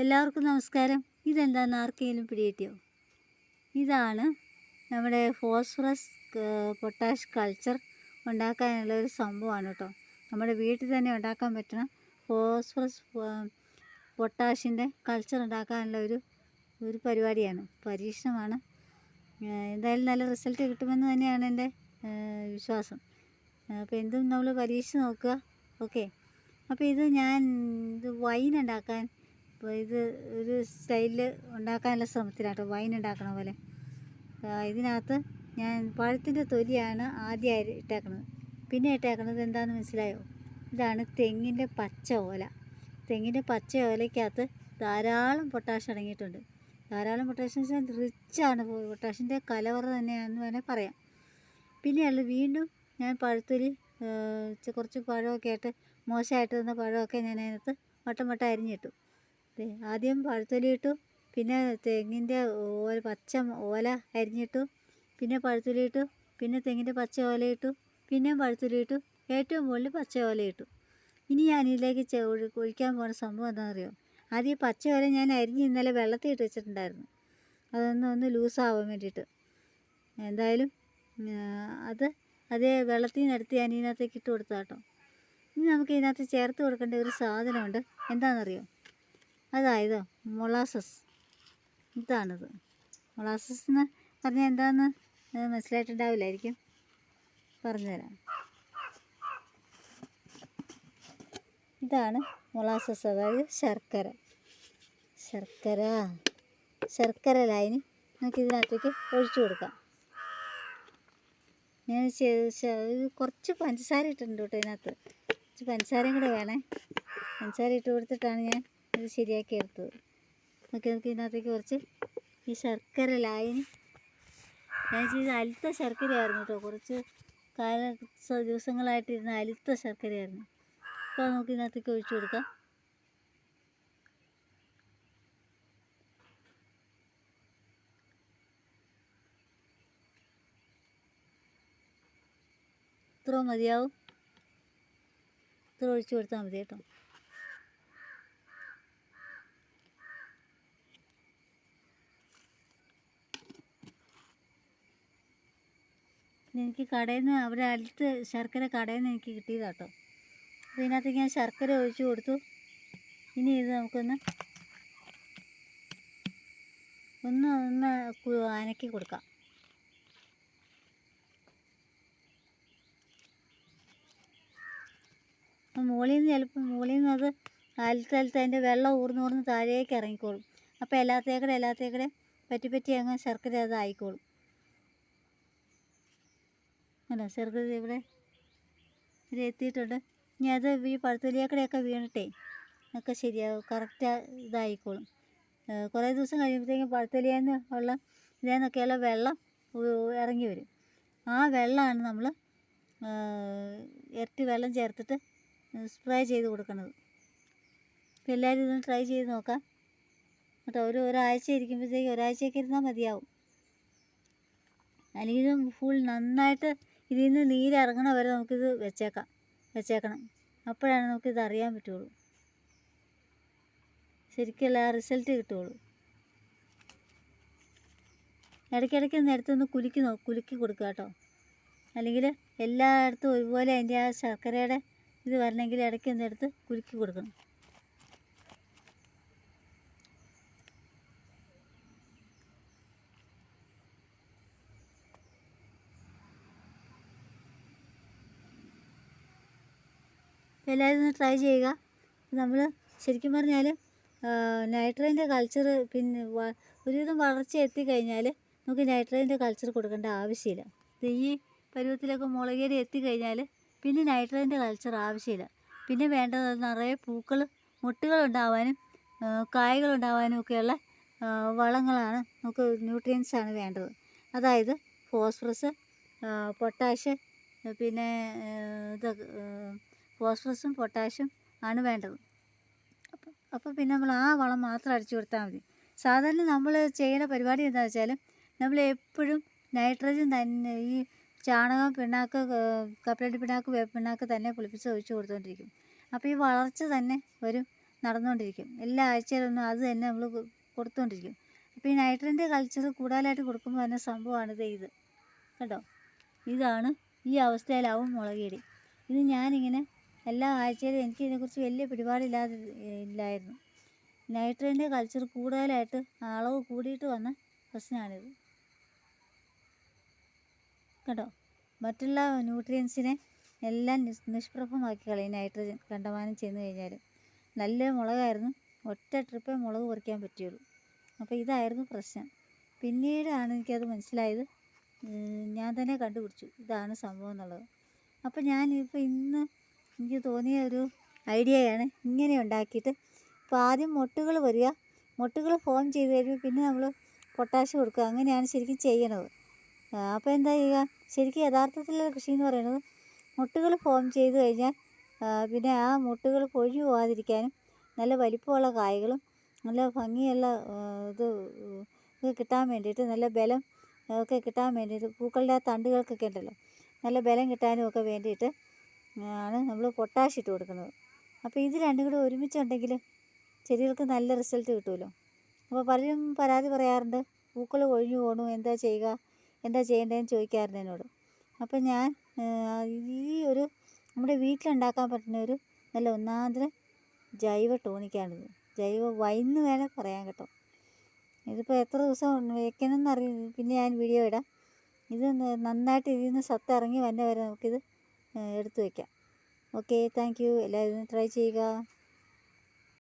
എല്ലാവർക്കും നമസ്കാരം. ഇതെന്താന്ന് ആർക്കെങ്കിലും പിടികിട്ടിയോ? ഇതാണ് നമ്മുടെ ഫോസ്ഫറസ് പൊട്ടാഷ് കൾച്ചർ ഉണ്ടാക്കാനുള്ള ഒരു സംഭവമാണ് കേട്ടോ. നമ്മുടെ വീട്ടിൽ തന്നെ ഉണ്ടാക്കാൻ പറ്റുന്ന ഫോസ്ഫറസ് പൊട്ടാഷിന്റെ കൾച്ചർ ഉണ്ടാക്കാനുള്ള ഒരു ഒരു പരിപാടിയാണ്. പരീക്ഷണമാണ്. എന്തായാലും നല്ല റിസൾട്ട് കിട്ടുമെന്ന് തന്നെയാണ് എന്റെ വിശ്വാസം. അപ്പോൾ എന്തും നമ്മൾ പരീക്ഷിച്ച് നോക്കുക. ഓക്കെ. അപ്പോൾ ഇത് ഞാൻ ഇത് വൈൻ ഉണ്ടാക്കാൻ അപ്പോൾ ഇത് ഒരു സ്റ്റൈലിൽ ഉണ്ടാക്കാനുള്ള ശ്രമത്തിലാട്ടോ. വൈൻ ഉണ്ടാക്കണ പോലെ. ഇതിനകത്ത് ഞാൻ പഴത്തിന്റെ തൊലിയാണ് ആദ്യം ഇട്ടേക്കുന്നത് പിന്നെ ഇട്ടേക്കുന്നത് എന്താണെന്ന് മനസ്സിലായോ? ഇതാണ് തെങ്ങിന്റെ പച്ച ഓല. തെങ്ങിന്റെ പച്ച ഓലയ്ക്കകത്ത് ധാരാളം പൊട്ടാഷ് അടങ്ങിയിട്ടുണ്ട്. ധാരാളം പൊട്ടാഷ് എന്ന് വെച്ചാൽ റിച്ചാണ് പൊട്ടാഷിന്റെ കലവറ തന്നെയാണെന്ന് വേണേൽ പറയാം. പിന്നെയുള്ളത് വീണ്ടും ഞാൻ പഴത്തൊലി കുറച്ച് പഴമൊക്കെ ആയിട്ട് മോശമായിട്ട് തന്ന പഴമൊക്കെ ഞാൻ അതിനകത്ത് വട്ടം വട്ടം അരിഞ്ഞിട്ടു. ആദ്യം പഴത്തൊലി ഇട്ടു പിന്നെ തെങ്ങിന്റെ ഓല പച്ച ഓല അരിഞ്ഞിട്ടു പിന്നെ പഴത്തൊലി ഇട്ടു പിന്നെ തെങ്ങിന്റെ പച്ച ഓല ഇട്ടു പിന്നെയും പഴത്തൊലി ഇട്ടു ഏറ്റവും മുകളിൽ പച്ച ഓല ഇട്ടു ഇനി ഞാൻ ഇതിലേക്ക് ഒഴിക്കാൻ പോകുന്ന സംഭവം എന്താണെന്നറിയോ? ആദ്യം ഈ പച്ച ഓല ഞാൻ അരിഞ്ഞ് ഇന്നലെ വെള്ളത്തിൽ ഇട്ട് വെച്ചിട്ടുണ്ടായിരുന്നു. അതൊന്ന് ഒന്ന് ലൂസാവാൻ വേണ്ടിയിട്ട്. എന്തായാലും അത് അതേ വെള്ളത്തിൽ നിന്ന് എടുത്ത് ഞാൻ ഇതിനകത്തേക്ക് ഇട്ട് കൊടുത്താട്ടോ. ഇനി നമുക്ക് ഇതിനകത്ത് ചേർത്ത് കൊടുക്കേണ്ട ഒരു സാധനമുണ്ട്. എന്താണെന്നറിയോ? അതായത് മൊളാസസ്. ഇതാണിത്. മൊളാസസ് എന്ന് പറഞ്ഞാൽ എന്താണെന്ന് മനസ്സിലായിട്ടുണ്ടാവില്ലായിരിക്കും. പറഞ്ഞുതരാം. ഇതാണ് മൊളാസസ് അതായത് ശർക്കര. ശർക്കര. ശർക്കര ലൈന് നമുക്ക് ഇതിനകത്തേക്ക് ഒഴിച്ചു കൊടുക്കാം. ഞാൻ കുറച്ച് പഞ്ചസാര ഇട്ടിട്ടുണ്ട് കേട്ടോ ഇതിനകത്ത്. കുറച്ച് പഞ്ചസാരയും കൂടെ വേണേ. പഞ്ചസാര ഇട്ട് കൊടുത്തിട്ടാണ് ഞാൻ ഇത് ശരിയാക്കി എടുത്തത്. നോക്കി നമുക്ക് ഇതിനകത്തേക്ക് കുറച്ച് ഈ ശർക്കര ലായനി. ഞാൻ ചെയ്ത് അലുത്ത ശർക്കരയായിരുന്നു കേട്ടോ. കുറച്ച് കാല ദിവസങ്ങളായിട്ടിരുന്ന അലുത്ത ശർക്കരയായിരുന്നു. അപ്പോൾ നമുക്ക് ഇതിനകത്തേക്ക് ഒഴിച്ചു കൊടുക്കാം. ഇത്ര മതിയാവും. ഇത്ര ഒഴിച്ചു കൊടുത്താൽ മതി കേട്ടോ. എനിക്ക് കടയിൽ നിന്ന് അവർ അടുത്ത് ശർക്കര കടയിൽ നിന്ന് എനിക്ക് കിട്ടിയതാട്ടോ. അപ്പോൾ ഇതിനകത്തേക്ക് ഞാൻ ശർക്കര ഒഴിച്ചു കൊടുത്തു. ഇനി ഇത് നമുക്കൊന്ന് ഒന്ന് ഒന്ന് അനക്കി കൊടുക്കാം. മുകളിൽ നിന്ന് ചിലപ്പോൾ മുകളിൽ നിന്ന് അത് അലത്ത് അലത്ത് അതിന്റെ വെള്ളം ഊർന്ന് ഊർന്ന് താഴേക്ക് ഇറങ്ങിക്കോളും. അപ്പോൾ എല്ലാത്തേക്കടെ എല്ലാത്തേക്കടെ പറ്റി പറ്റി അങ്ങ് ശർക്കര അത് ആയിക്കോളും. അല്ല ദേ ഇവിടെ ഇത് എത്തിയിട്ടുണ്ട്. ഇനി അത് ഈ പഴുത്തൊലിയാക്കടയൊക്കെ വീണിട്ടേ ഒക്കെ ശരിയാവും. കറക്റ്റ് ഇതായിക്കോളും. കുറേ ദിവസം കഴിയുമ്പോഴത്തേക്കും പഴുത്തൊലിയെന്ന് ഉള്ള ഇതേന്നൊക്കെയുള്ള വെള്ളം ഇറങ്ങി വരും. ആ വെള്ളമാണ് നമ്മൾ ഇരട്ടി വെള്ളം ചേർത്തിട്ട് സ്പ്രേ ചെയ്ത് കൊടുക്കുന്നത് അപ്പോൾ എല്ലാവരും ഇതൊന്ന് ട്രൈ ചെയ്ത് നോക്കാം. കേട്ടോ ഒരു ഒരാഴ്ച ഇരിക്കുമ്പോഴത്തേക്ക് ഒരാഴ്ചയൊക്കെ ഇരുന്നാൽ മതിയാവും. അല്ലെങ്കിൽ ഫുൾ നന്നായിട്ട് ഇതിൽ നിന്ന് നീരിറങ്ങണ വരെ നമുക്കിത് വെച്ചേക്കാം. വെച്ചേക്കണം. അപ്പോഴാണ് നമുക്കിത് അറിയാൻ പറ്റുള്ളൂ. ശരിക്കുള്ള ആ റിസൾട്ട് കിട്ടുള്ളൂ. ഇടയ്ക്കിടയ്ക്ക് ഒന്ന് എടുത്തൊന്ന് കുലുക്കി നോ കുലുക്കി കൊടുക്കുക കേട്ടോ. അല്ലെങ്കിൽ എല്ലായിടത്തും ഒരുപോലെ അതിന്റെ ആ ശർക്കരയുടെ ഇത് വരണമെങ്കിൽ ഇടയ്ക്ക് ഒന്ന് എടുത്ത് കുലുക്കി കൊടുക്കണം. എല്ലാവരും ഒന്ന് ട്രൈ ചെയ്യുക. നമ്മൾ ശരിക്കും പറഞ്ഞാൽ നൈട്രജന്റെ കൾച്ചർ പിന്നെ ഒരുവിധം വളർച്ച എത്തിക്കഴിഞ്ഞാൽ നമുക്ക് നൈട്രജന്റെ കൾച്ചർ കൊടുക്കേണ്ട ആവശ്യമില്ല. ഈ പരുവത്തിലൊക്കെ മുളകേരി എത്തിക്കഴിഞ്ഞാൽ പിന്നെ നൈട്രജന്റെ കൾച്ചർ ആവശ്യമില്ല. പിന്നെ വേണ്ടത് നിറയെ പൂക്കൾ മുട്ടുകൾ ഉണ്ടാവാനും കായകൾ ഉണ്ടാവാനും ഒക്കെയുള്ള വളങ്ങളാണ് നമുക്ക് ന്യൂട്രിയൻസ് ആണ് വേണ്ടത്. അതായത് ഫോസ്ഫറസ് പൊട്ടാഷ് പിന്നെ ഇത് ഫോസ്ഫറസും പൊട്ടാഷ്യം ആണ് വേണ്ടത്. അപ്പം അപ്പോൾ പിന്നെ നമ്മൾ ആ വളം മാത്രം അടിച്ചു കൊടുത്താൽ മതി. സാധാരണ നമ്മൾ ചെയ്യുന്ന പരിപാടി എന്താ വെച്ചാൽ നമ്മൾ എപ്പോഴും നൈട്രജൻ തന്നെ ഈ ചാണകം പിണ്ണാക്ക് കപ്പലണ്ടി പിണ്ണാക്ക് വേപ്പ് പിണ്ണാക്ക് തന്നെ പുളിപ്പിച്ച് ഒഴിച്ചു കൊടുത്തുകൊണ്ടിരിക്കും അപ്പോൾ ഈ വളർച്ച തന്നെ വരും നടന്നുകൊണ്ടിരിക്കും എല്ലാ ആഴ്ചയിലൊന്നും അത് തന്നെ നമ്മൾ കൊടുത്തുകൊണ്ടിരിക്കും അപ്പോൾ ഈ നൈട്രജന്റെ കൾച്ചർ കൂടുതലായിട്ട് കൊടുക്കുമ്പോൾ തന്നെ സംഭവമാണ് ഇത്. കേട്ടോ ഇതാണ് ഈ അവസ്ഥയിലാവും മുളക് ചെടി ഇത് ഞാനിങ്ങനെ എല്ലാ ആഴ്ചയിലും എനിക്ക് ഇതിനെക്കുറിച്ച് വലിയ പിടിപാടില്ലാതെ ഇല്ലായിരുന്നു. നൈട്രജന്റെ കൾച്ചർ കൂടുതലായിട്ട് അളവ് കൂടിയിട്ട് വന്ന പ്രശ്നമാണിത്. കേട്ടോ മറ്റുള്ള ന്യൂട്രിയൻസിനെ എല്ലാം നിഷ് നിഷ്പ്രഭമാക്കി കളയും നൈട്രജൻ കണ്ടമാനം ചെന്ന് കഴിഞ്ഞാൽ നല്ല മുളകായിരുന്നു. ഒറ്റ ട്രിപ്പേ മുളക് പറിക്കാൻ പറ്റുള്ളൂ അപ്പോൾ ഇതായിരുന്നു പ്രശ്നം. പിന്നീടാണ് എനിക്കത് മനസ്സിലായത്. ഞാൻ തന്നെ കണ്ടുപിടിച്ചു. ഇതാണ് സംഭവം എന്നുള്ളത്. അപ്പോൾ ഞാൻ ഇപ്പോൾ ഇന്ന് തോന്നിയ ഒരു ഐഡിയയാണ് ഇങ്ങനെ ഉണ്ടാക്കിയിട്ട്. അപ്പോൾ ആദ്യം മൊട്ടുകൾ വരിക. മൊട്ടുകൾ ഫോം ചെയ്ത് കഴിയുമ്പോൾ പിന്നെ നമ്മൾ പൊട്ടാഷ് കൊടുക്കുക. അങ്ങനെയാണ് ശരിക്കും ചെയ്യണത്. അപ്പോൾ എന്താ ചെയ്യുക? ശരിക്കും യഥാർത്ഥത്തിലുള്ള കൃഷി എന്ന് പറയുന്നത് മുട്ടുകൾ ഫോം ചെയ്ത് കഴിഞ്ഞാൽ പിന്നെ ആ മുട്ടുകൾ പൊഴിഞ്ഞു പോകാതിരിക്കാനും നല്ല വലിപ്പമുള്ള കായകളും നല്ല ഭംഗിയുള്ള ഇത് ഇത് കിട്ടാൻ വേണ്ടിയിട്ട് നല്ല ബലം ഒക്കെ കിട്ടാൻ വേണ്ടിയിട്ട് പൂക്കളുടെ ആ തണ്ടുകൾക്കൊക്കെ ഉണ്ടല്ലോ. നല്ല ബലം കിട്ടാനും ഒക്കെ വേണ്ടിയിട്ട് ആണ് നമ്മൾ പൊട്ടാഷ് ഇട്ട് കൊടുക്കുന്നത്. അപ്പോൾ ഇത് രണ്ടും കൂടി ഒരുമിച്ചുണ്ടെങ്കിൽ ചെടികൾക്ക് നല്ല റിസൾട്ട് കിട്ടുമല്ലോ അപ്പോൾ പലരും പരാതി പറയാറുണ്ട് പൂക്കൾ ഒഴിഞ്ഞു പോകണു എന്താ ചെയ്യുക? എന്താ ചെയ്യേണ്ടതെന്ന് ചോദിക്കാറുണ്ട് എന്നോട്. അപ്പോൾ ഞാൻ ഈ ഒരു നമ്മുടെ വീട്ടിലുണ്ടാക്കാൻ പറ്റുന്ന ഒരു നല്ല ഒന്നാന്തരം ജൈവ ടോണിക്കാണിത് ജൈവ വൈന്ന് വേണേൽ പറയാൻ കേട്ടോ. ഇതിപ്പോൾ എത്ര ദിവസം വെക്കണമെന്ന് അറിയ പിന്നെ ഞാൻ വീഡിയോ ഇടാം. ഇത് നന്നായിട്ട് ഇതിൽ നിന്ന് സത്ത് ഇറങ്ങി വന്നവരെ നമുക്കിത് എടുത്ത് വയ്ക്കാം ഓക്കെ താങ്ക് യു. എല്ലാവരും ട്രൈ ചെയ്യുക.